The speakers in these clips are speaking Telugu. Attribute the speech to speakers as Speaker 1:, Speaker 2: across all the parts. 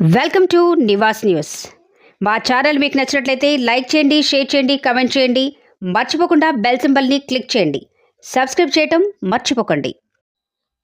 Speaker 1: Welcome to Nivas news. మా ఛానల్ మీకు నచ్చినట్లయితే లైక్ చేయండి షేర్ చేయండి కమెంట్ చేయండి. మర్చిపోకుండా బెల్ సింబల్ని క్లిక్ చేయండి. సబ్స్క్రైబ్ చేయటం మర్చిపోకండి.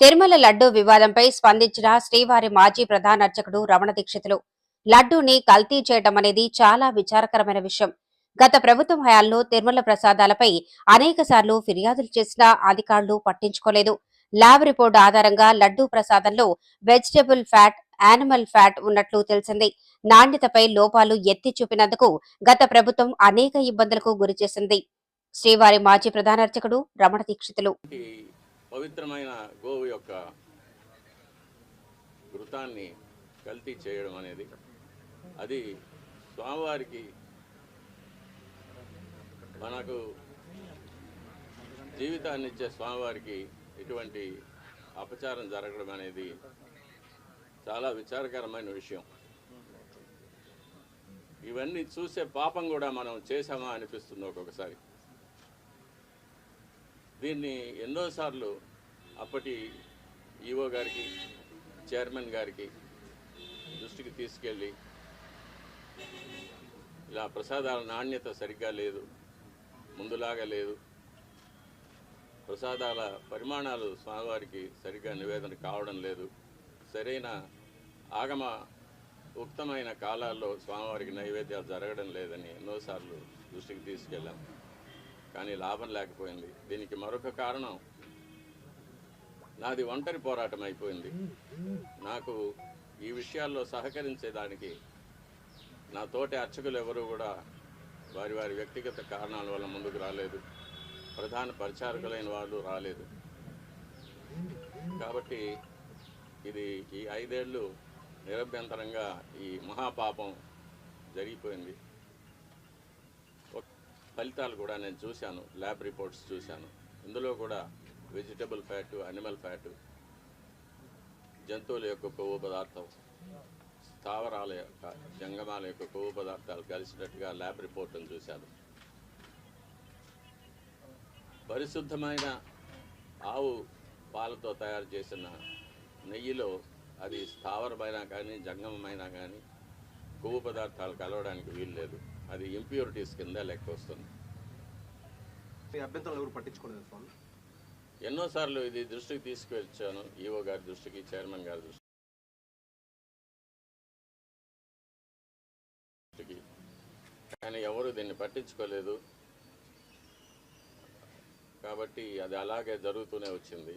Speaker 1: తిరుమల లడ్డూ వివాదంపై స్పందించిన శ్రీవారి మాజీ ప్రధాన అర్చకుడు రమణ దీక్షితులు. లడ్డూని కల్తీ చేయడం అనేది చాలా విచారకరమైన విషయం. గత ప్రభుత్వం హయాంలో తిరుమల ప్రసాదాలపై అనేక సార్లు ఫిర్యాదులు చేసినా అధికారులు పట్టించుకోలేదు. ల్యాబ్ రిపోర్ట్ ఆధారంగా లడ్డూ ప్రసాదంలో వెజిటబుల్ ఫ్యాట్ యానిమల్ ఫ్యాట్ ఉన్నట్లు తెలిసింది. నాణ్యతపై లోపాలు ఎత్తి చూపినందుకు గత ప్రభుత్వం అనేక ఇబ్బందులకు గురిచేసింది శ్రీవారి మాజీ ప్రధాన అర్చకుడు రమణ దీక్షితులు.
Speaker 2: పవిత్రమైన గోవు యొక్క వృతాన్ని కల్తీ చేయడం అనేది అది స్వామివారికి మనకు జీవితాన్ని ఇచ్చే స్వామివారికి ఇటువంటి అపచారం జరగడం అనేది చాలా విచారకరమైన విషయం. ఇవన్నీ చూసే పాపం కూడా మనం చేశామా అనిపిస్తుంది ఒక్కొక్కసారి. దీన్ని ఎన్నోసార్లు అప్పటి ఈఓ గారికి చైర్మన్ గారికి దృష్టికి తీసుకెళ్ళి ఇలా ప్రసాదాల నాణ్యత సరిగ్గా లేదు ముందులాగా లేదు. ప్రసాదాల పరిమాణాలు స్వామివారికి సరిగ్గా నివేదన కావడం లేదు. సరైన ఆగమ ఉక్తమైన కాలాల్లో స్వామివారికి నైవేద్యాలు జరగడం లేదని ఎన్నోసార్లు దృష్టికి తీసుకెళ్ళాం. కానీ లాభం లేకపోయింది. దీనికి మరొక కారణం నాది ఒంటరి పోరాటం అయిపోయింది. నాకు ఈ విషయాల్లో సహకరించేదానికి నా తోటి అర్చకులు ఎవరు కూడా వారి వారి వ్యక్తిగత కారణాల వల్ల ముందుకు రాలేదు. ప్రధాన పరిచారకులైన వాళ్ళు రాలేదు. కాబట్టి ఇది ఈ ఐదేళ్ళు నిరభ్యంతరంగా ఈ మహాపాపం జరిగిపోయింది. ఫలితాలు కూడా నేను చూశాను ల్యాబ్ రిపోర్ట్స్ చూశాను. ఇందులో కూడా వెజిటబుల్ ఫ్యాటు అనిమల్ ఫ్యాటు జంతువుల యొక్క కొవ్వు పదార్థం స్థావరాల యొక్క జంగమాల యొక్క కొవ్వు పదార్థాలు కలిసినట్టుగా ల్యాబ్ రిపోర్ట్ను చూశాను. పరిశుద్ధమైన ఆవు పాలతో తయారు చేసిన నెయ్యిలో అది స్థావరమైనా కానీ జంగమమైనా కానీ కొవ్వు పదార్థాలు కలవడానికి వీలు లేదు. అది ఇంప్యూరిటీస్ కింద లెక్క వస్తుంది.
Speaker 3: అభ్యంతరాలు ఎవరు పట్టించుకోలేదు స్వామి?
Speaker 2: ఎన్నోసార్లు ఇది దృష్టికి తీసుకువచ్చాను. ఈఓ గారి దృష్టికి చైర్మన్ గారి దృష్టికి. కానీ ఎవరు దీన్ని పట్టించుకోలేదు. కాబట్టి అది అలాగే జరుగుతూనే వచ్చింది.